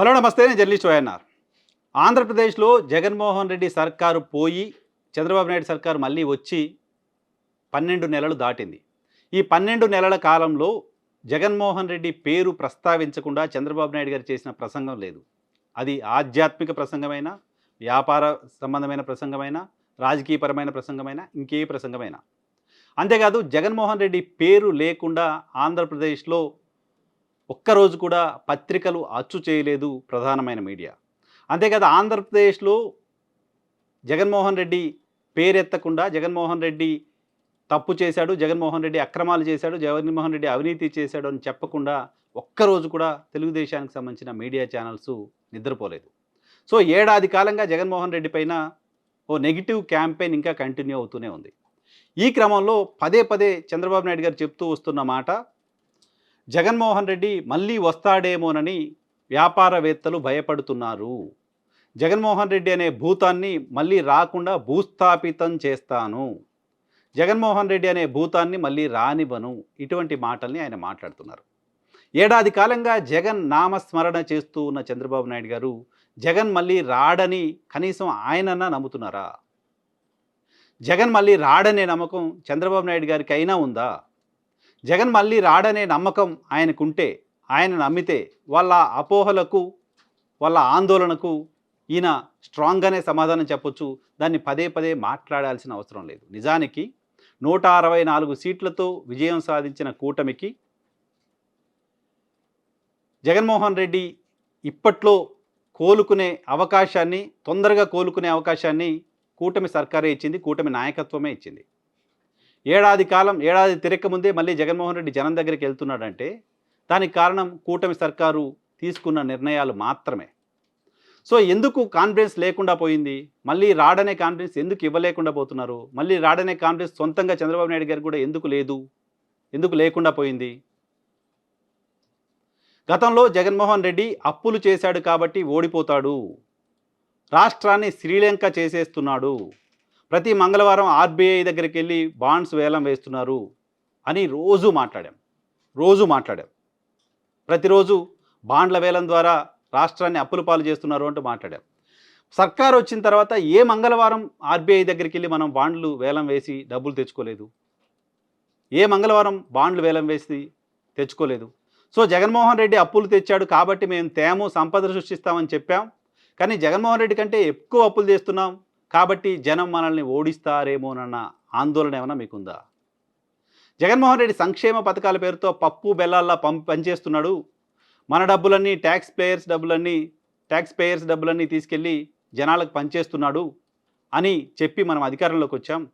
Hello నమస్తే నేను journalist YNR. ఆంధ్రప్రదేశ్లో జగన్మోహన్ రెడ్డి సర్కారు పోయి చంద్రబాబు నాయుడు సర్కారు మళ్ళీ వచ్చి పన్నెండు నెలలు దాటింది. ఈ పన్నెండు నెలల కాలంలో జగన్మోహన్ రెడ్డి పేరు ప్రస్తావించకుండా చంద్రబాబు నాయుడు గారు చేసిన ప్రసంగం లేదు. అది ఆధ్యాత్మిక ప్రసంగమైన వ్యాపార సంబంధమైన ప్రసంగమైన రాజకీయపరమైన ప్రసంగమైన ఇంకే ప్రసంగమైన. అంతేకాదు జగన్మోహన్ రెడ్డి పేరు లేకుండా ఆంధ్రప్రదేశ్లో ఒక్కరోజు కూడా పత్రికలు అచ్చు చేయలేదు ప్రధానమైన మీడియా. అంతేకాదు ఆంధ్రప్రదేశ్లో జగన్మోహన్ రెడ్డి పేరెత్తకుండా జగన్మోహన్ రెడ్డి తప్పు చేశాడు జగన్మోహన్ రెడ్డి అక్రమాలు చేశాడు జగన్మోహన్ రెడ్డి అవినీతి చేశాడు అని చెప్పకుండా ఒక్కరోజు కూడా తెలుగుదేశానికి సంబంధించిన మీడియా ఛానల్స్ నిద్రపోలేదు. సో ఏడాది కాలంగా జగన్మోహన్ రెడ్డి పైన ఓ నెగిటివ్ క్యాంపెయిన్ ఇంకా కంటిన్యూ అవుతూనే ఉంది. ఈ క్రమంలో పదే పదే చంద్రబాబు నాయుడు గారు చెప్తూ వస్తున్న మాట జగన్మోహన్ రెడ్డి మళ్ళీ వస్తాడేమోనని వ్యాపారవేత్తలు భయపడుతున్నారు. జగన్మోహన్ రెడ్డి అనే భూతాన్ని మళ్ళీ రాకుండా భూస్థాపితం చేస్తాను. జగన్మోహన్ రెడ్డి అనే భూతాన్ని మళ్ళీ రానివ్వను. ఇటువంటి మాటల్ని ఆయన మాట్లాడుతున్నారు. ఏడాది కాలంగా జగన్ నామస్మరణ చేస్తూ ఉన్న చంద్రబాబు నాయుడు గారు జగన్ మళ్ళీ రాడని కనీసం ఆయనన్నా నమ్ముతున్నారా? జగన్ మళ్ళీ రాడనే నమ్మకం చంద్రబాబు నాయుడు గారికి అయినా ఉందా? జగన్ మళ్ళీ రాడనే నమ్మకం ఆయనకుంటే ఆయన నమ్మితే వాళ్ళ అపోహలకు వాళ్ళ ఆందోళనకు ఈయన స్ట్రాంగ్గానే సమాధానం చెప్పొచ్చు. దాన్ని పదే పదే మాట్లాడాల్సిన అవసరం లేదు. నిజానికి నూట అరవై నాలుగు సీట్లతో విజయం సాధించిన కూటమికి జగన్మోహన్ రెడ్డి ఇప్పట్లో కోలుకునే అవకాశాన్ని తొందరగా కోలుకునే అవకాశాన్ని కూటమి సర్కారే ఇచ్చింది కూటమి నాయకత్వమే ఇచ్చింది. ఏడాది కాలం ఏడాది తిరక్క ముందే మళ్ళీ జగన్మోహన్ రెడ్డి జనం దగ్గరికి వెళ్తున్నాడంటే దానికి కారణం కూటమి సర్కారు తీసుకున్న నిర్ణయాలు మాత్రమే. సో ఎందుకు కాన్ఫిడెన్స్ లేకుండా పోయింది? మళ్ళీ రాడనే కాన్ఫిడెన్స్ ఎందుకు ఇవ్వలేకుండా పోతున్నారు? మళ్ళీ రాడనే కాన్ఫిడెన్స్ సొంతంగా చంద్రబాబు నాయుడు గారికి కూడా ఎందుకు లేదు? ఎందుకు లేకుండా పోయింది? గతంలో జగన్మోహన్ రెడ్డి అప్పులు చేశాడు కాబట్టి ఓడిపోతాడు. రాష్ట్రాన్ని శ్రీలంక చేసేస్తున్నాడు. ప్రతి మంగళవారం ఆర్బీఐ దగ్గరికి వెళ్ళి బాండ్స్ వేలం వేస్తున్నారు అని రోజు మాట్లాడాం. రోజు మాట్లాడాం. ప్రతిరోజు బాండ్ల వేలం ద్వారా రాష్ట్రాన్ని అప్పుల పాలు చేస్తున్నారు అంటూ మాట్లాడాం. సర్కార్ వచ్చిన తర్వాత ఏ మంగళవారం ఆర్బీఐ దగ్గరికి వెళ్ళి మనం బాండ్లు వేలం వేసి డబ్బులు తెచ్చుకోలేదు? ఏ మంగళవారం బాండ్లు వేలం వేసి తెచ్చుకోలేదు? సో జగన్మోహన్ రెడ్డి అప్పులు తెచ్చాడు కాబట్టి మేము తేము సంపద సృష్టిస్తామని చెప్పాం. కానీ జగన్మోహన్ రెడ్డి కంటే ఎక్కువ అప్పులు చేస్తున్నాం కాబట్టి జనం మనల్ని ఓడిస్తారేమోనన్న ఆందోళన ఏమైనా మీకుందా? జగన్మోహన్ రెడ్డి సంక్షేమ పథకాల పేరుతో పప్పు బెల్లాల్లా పం పనిచేస్తున్నాడు. మన డబ్బులన్నీ ట్యాక్స్ ప్లేయర్స్ డబ్బులన్నీ ట్యాక్స్ పేయర్స్ డబ్బులన్నీ తీసుకెళ్ళి జనాలకు పనిచేస్తున్నాడు అని చెప్పి మనం అధికారంలోకి వచ్చాం.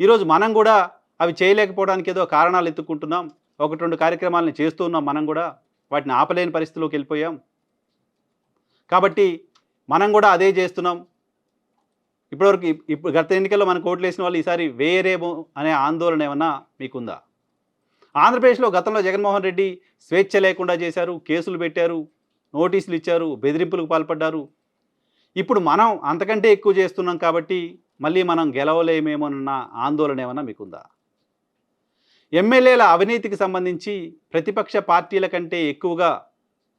ఈరోజు మనం కూడా అవి చేయలేకపోవడానికి ఏదో కారణాలు ఎత్తుక్కుంటున్నాం. ఒకటి రెండు కార్యక్రమాలను చేస్తూ ఉన్నాం మనం కూడా. వాటిని ఆపలేని పరిస్థితిలోకి వెళ్ళిపోయాం. కాబట్టి మనం కూడా అదే చేస్తున్నాం. ఇప్పటివరకు ఇప్పుడు గత ఎన్నికల్లో మనకు ఓట్లు వేసిన వాళ్ళు ఈసారి వేరేమో అనే ఆందోళన ఏమన్నా మీకుందా? ఆంధ్రప్రదేశ్లో గతంలో జగన్మోహన్ రెడ్డి స్వేచ్ఛ లేకుండా చేశారు కేసులు పెట్టారు నోటీసులు ఇచ్చారు బెదిరింపులకు పాల్పడ్డారు. ఇప్పుడు మనం అంతకంటే ఎక్కువ చేస్తున్నాం కాబట్టి మళ్ళీ మనం గెలవలేమేమోనన్న ఆందోళన ఏమన్నా మీకుందా? ఎమ్మెల్యేల అవినీతికి సంబంధించి ప్రతిపక్ష పార్టీల కంటే ఎక్కువగా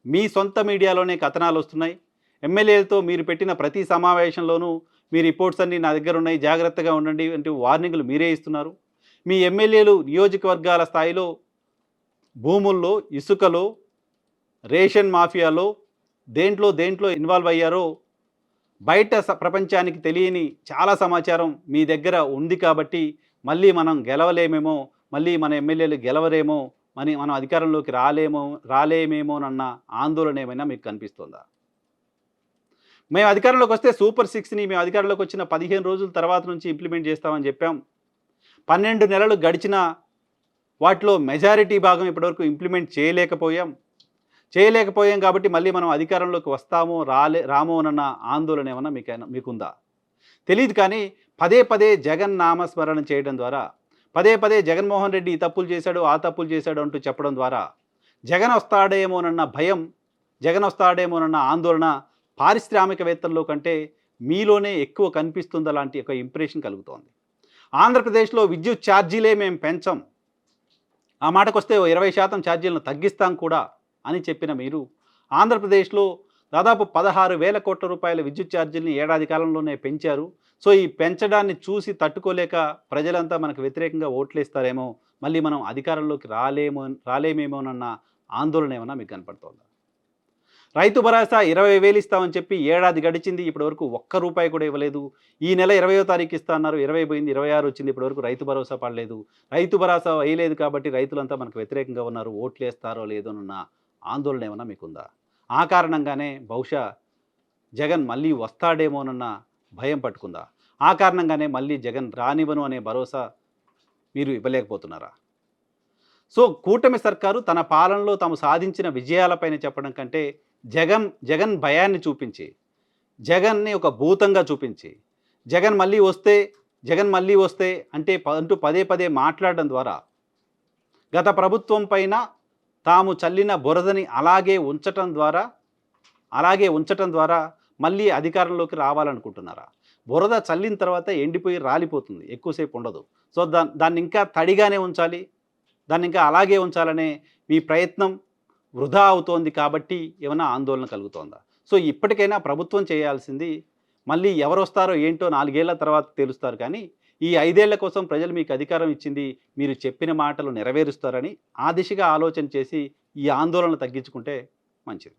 మీ సొంత మీడియాలోనే కథనాలు వస్తున్నాయి. ఎమ్మెల్యేలతో మీరు పెట్టిన ప్రతి సమావేశంలోనూ మీ రిపోర్ట్స్ అన్నీ నా దగ్గర ఉన్నాయి జాగ్రత్తగా ఉండండి అంటే వార్నింగ్లు మీరే ఇస్తున్నారు. మీ ఎమ్మెల్యేలు నియోజకవర్గాల స్థాయిలో భూముల్లో ఇసుకలో రేషన్ మాఫియాలో దేంట్లో దేంట్లో ఇన్వాల్వ్ అయ్యారో బయట స- ప్రపంచానికి తెలియని చాలా సమాచారం మీ దగ్గర ఉంది కాబట్టి మళ్ళీ మనం గెలవలేమేమో మళ్ళీ మన ఎమ్మెల్యేలు గెలవరేమో మన మనం అధికారంలోకి రాలేమో రాలేమేమోనన్న ఆందోళన ఏమైనా మీకు కనిపిస్తుందా? మేము అధికారంలోకి వస్తే సూపర్ సిక్స్ని మేము అధికారంలోకి వచ్చిన పదిహేను రోజుల తర్వాత నుంచి ఇంప్లిమెంట్ చేస్తామని చెప్పాం. పన్నెండు నెలలు గడిచిన వాటిలో మెజారిటీ భాగం ఇప్పటివరకు ఇంప్లిమెంట్ చేయలేకపోయాం. చేయలేకపోయాం కాబట్టి మళ్ళీ మనం అధికారంలోకి వస్తామో రాలే రామో అన్న ఆందోళన ఏమన్నా మీకు మీకుందా? తెలియదు కానీ పదే పదే జగన్ నామస్మరణ చేయడం ద్వారా పదే పదే జగన్మోహన్ రెడ్డి ఈ తప్పులు చేశాడు ఆ తప్పులు చేశాడు అంటూ చెప్పడం ద్వారా జగన్ వస్తాడేమోనన్న భయం జగన్ వస్తాడేమోనన్న ఆందోళన పారిశ్రామికవేత్తల్లో కంటే మీలోనే ఎక్కువ కనిపిస్తుంది అలాంటి ఒక ఇంప్రెషన్ కలుగుతోంది. ఆంధ్రప్రదేశ్లో విద్యుత్ ఛార్జీలే మేము పెంచం. ఆ మాటకు వస్తే ఇరవై శాతం ఛార్జీలను తగ్గిస్తాం కూడా అని చెప్పిన మీరు ఆంధ్రప్రదేశ్లో దాదాపు పదహారు వేల కోట్ల రూపాయల విద్యుత్ ఛార్జీలని ఏడాది కాలంలోనే పెంచారు. సో ఈ పెంచడాన్ని చూసి తట్టుకోలేక ప్రజలంతా మనకు వ్యతిరేకంగా ఓట్లేస్తారేమో మళ్ళీ మనం అధికారంలోకి రాలేమో రాలేమేమోనన్న ఆందోళన ఏమన్నా మీకు కనపడుతోందా? రైతు భరోసా ఇరవై వేలు ఇస్తామని చెప్పి ఏడాది గడిచింది ఇప్పటివరకు ఒక్క రూపాయి కూడా ఇవ్వలేదు. ఈ నెల ఇరవయో తారీఖు ఇస్తా అన్నారు ఇరవై పోయింది ఇరవై ఆరు వచ్చింది ఇప్పటివరకు రైతు భరోసా పడలేదు. రైతు భరోసా వేయలేదు కాబట్టి రైతులంతా మనకు వ్యతిరేకంగా ఉన్నారు ఓట్లు వేస్తారో లేదో అన్న ఆందోళన ఏమన్నా మీకుందా? ఆ కారణంగానే బహుశా జగన్ మళ్ళీ వస్తాడేమోనన్న భయం పట్టుకుందా? ఆ కారణంగానే మళ్ళీ జగన్ రానివ్వను అనే భరోసా మీరు ఇవ్వలేకపోతున్నారా? సో కూటమి సర్కారు తన పాలనలో తాము సాధించిన విజయాలపైన చెప్పడం కంటే జగన్ జగన్ భయాన్ని చూపించి జగన్ని ఒక భూతంగా చూపించి జగన్ మళ్ళీ వస్తే జగన్ మళ్ళీ వస్తే అంటే ప- అంటూ పదే పదే మాట్లాడడం ద్వారా గత ప్రభుత్వం పైన తాము చల్లిన బురదని అలాగే ఉంచటం ద్వారా అలాగే ఉంచటం ద్వారా మళ్ళీ అధికారంలోకి రావాలనుకుంటున్నారా? బురద చల్లిన తర్వాత ఎండిపోయి రాలిపోతుంది ఎక్కువసేపు ఉండదు. సో దా దాన్ని ఇంకా తడిగానే ఉంచాలి దాన్ని ఇంకా అలాగే ఉంచాలనే మీ ప్రయత్నం వృధా అవుతోంది కాబట్టి ఏమైనా ఆందోళన కలుగుతోందా? సో ఇప్పటికైనా ప్రభుత్వం చేయాల్సింది మళ్ళీ ఎవరు వస్తారో ఏంటో నాలుగేళ్ళ తర్వాత తెలుస్తారు కానీ ఈ ఐదేళ్ళ కోసం ప్రజలు మీకు అధికారం ఇచ్చింది మీరు చెప్పిన మాటలు నెరవేరుస్తారని ఆ దిశగా ఆలోచన చేసి ఈ ఆందోళన తగ్గించుకుంటే మంచిది.